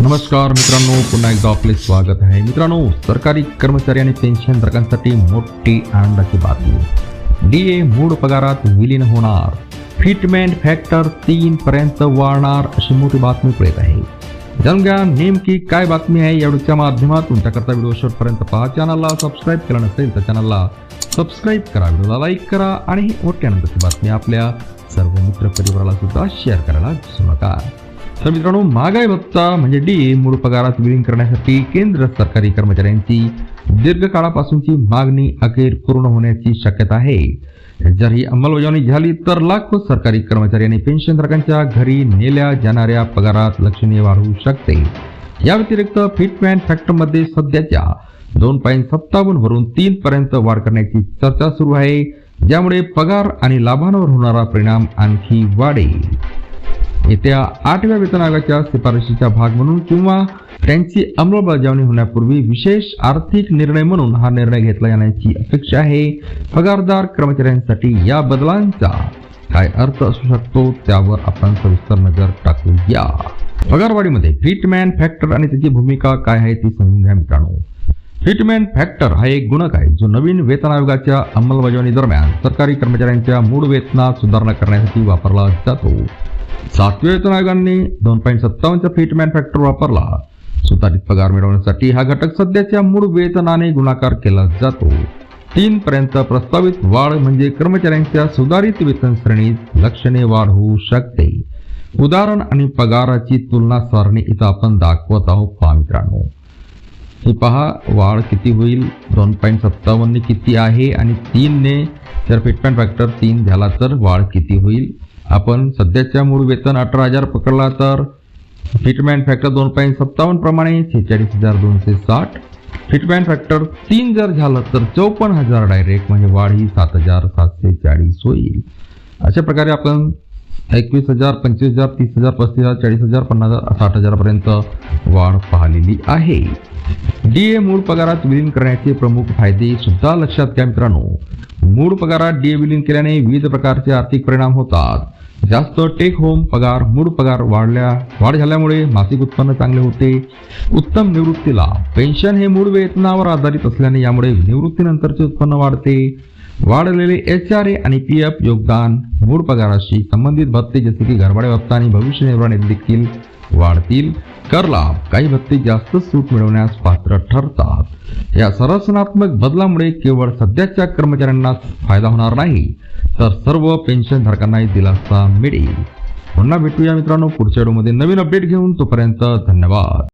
नमस्कार मित्रांनो पुन्हा एकदा आपले स्वागत आहे. मित्रांनो सरकारी कर्मचारी आणि पेन्शनधारकांसाठी मोठी आनंदाची बातमी. डी ए मूळ पगारात विलीन होणार. फिटमेंट फॅक्टर तीन पर्यंत वाढणार अशी मोठी बातमी पुढे आहे. जाणून घ्या नेमकी काय बातमी आहे या माध्यमातून त्याकरता व्हिडिओ शेवटपर्यंत पहा. चॅनलला सबस्क्राईब केला नसेल तर चॅनलला सबस्क्राईब करा. व्हिडिओला लाईक करा आणि ही मोठ्या आनंदाची बातमी आपल्या सर्व मित्र परिवाराला सुद्धा शेअर करायला विसरू नका. तर मित्रांनो महागाई भत्ता म्हणजे डी मूळ पगारात विलीन करण्यासाठी केंद्र सरकारी कर्मचाऱ्यांची दीर्घकाळापासूनची मागणी अखेर पूर्ण होण्याची शक्यता आहे. जर ही अंमलबजावणी झाली तर लाखो सरकारी कर्मचारी आणि पेन्शनधारकांच्या घरी नेल्या जाणाऱ्या पगारात लक्षणीय वाढ होऊ शकते. या व्यतिरिक्त फिटमॅन फॅक्टरमध्ये सध्याच्या दोन पॉईंट सत्तावन्न वरून तीन पर्यंत वाढ करण्याची चर्चा सुरू आहे. ज्यामुळे पगार आणि लाभांवर होणारा परिणाम आणखी वाढेल. येत्या आठव्या वेतन आयोगाच्या शिफारशीचा भाग म्हणून किंवा त्यांची अंमलबजावणी होण्यापूर्वी विशेष आर्थिक निर्णय म्हणून हा निर्णय घेतला जाण्याची अपेक्षा आहे. पगारदार कर्मचाऱ्यांसाठी या बदलांचा काय अर्थ असू शकतो त्यावर आपण सविस्तर नजर टाकूया पगारवाढीमध्ये फिटमॅन फॅक्टर आणि त्याची भूमिका काय आहे ती समजून घ्या मित्रांनो. फिटमॅन फॅक्टर हा एक गुणक आहे जो नवीन वेतन आयोगाच्या अंमलबजावणी दरम्यान सरकारी कर्मचाऱ्यांच्या मूळ वेतनात सुधारणा करण्यासाठी वापरला जातो. सातव्या वेतन आयोगाने दोन पॉईंट सत्तावन्नचा फिटमॅन फॅक्टर वापरला. सुधारित पगार मिळवण्यासाठी हा घटक सध्याच्या मूळ वेतनाने गुणाकार केला जातो. तीन पर्यंत प्रस्तावित वाढ म्हणजे कर्मचाऱ्यांच्या सुधारित वेतन श्रेणीत लक्षणीय वाढ होऊ शकते. उदाहरण आणि पगाराची तुलना सारणी इथं आपण दाखवत आहोत पहा मित्रांनो. हे पहा वाढ किती होईल? दोन पॉईंट सत्तावन्न किती आहे? आणि तीनने जर फिटमॅन फॅक्टर तीन झाला तर वाढ किती होईल? आपण सध्याच्या मूळ वेतन अठरा हजार पकडला तर फिटमॅन फॅक्टर दोन पॉईंट सत्तावन्न प्रमाणे छेचाळीस हजार दोनशे साठ. फिटमॅन फॅक्टर तीन जर झालं तर चौपन्न हजार डायरेक्ट म्हणजे वाढ ही सात हजार सातशे चाळीस होईल. अशा प्रकारे आपण एकवीस हजार पंचवीस हजार तीस हजार पस्तीस हजार चाळीस हजार पन्नास हजार साठ हजारपर्यंत वाढ पाहिलेली आहे. डी ए मूळ पगारात विलीन करण्याचे प्रमुख फायदे सुद्धा लक्षात घ्या मित्रांनो. मूळ पगारात डी ए विलीन केल्याने विविध प्रकारचे आर्थिक परिणाम होतात. जास्त टेक होम पगार मूळ पगार वाढल्या वाढ झाल्यामुळे मासिक उत्पन्न चांगले होते. उत्तम निवृत्तीला पेन्शन हे मूळ वेतनावर आधारित असल्याने यामुळे निवृत्तीनंतरचे उत्पन्न वाढते. वाढलेले एच आर ए आणि पी एफ योगदान मूळ पगाराशी संबंधित भत्ते जसे की घरभाडे भत्ता आणि भविष्य निर्वाह निधी देखील वाढतील. कर लाभ काही व्यक्ती जास्त सूट मिळवण्यास पात्र ठरतात. या संरचनात्मक बदलामुळे केवळ सध्याच्या कर्मचाऱ्यांना फायदा होणार नाही तर सर्व पेन्शनधारकांनाही दिलासा मिळेल. पुन्हा भेटूया मित्रांनो पुढच्या व्हिडिओमध्ये नवीन अपडेट घेऊन तोपर्यंत धन्यवाद.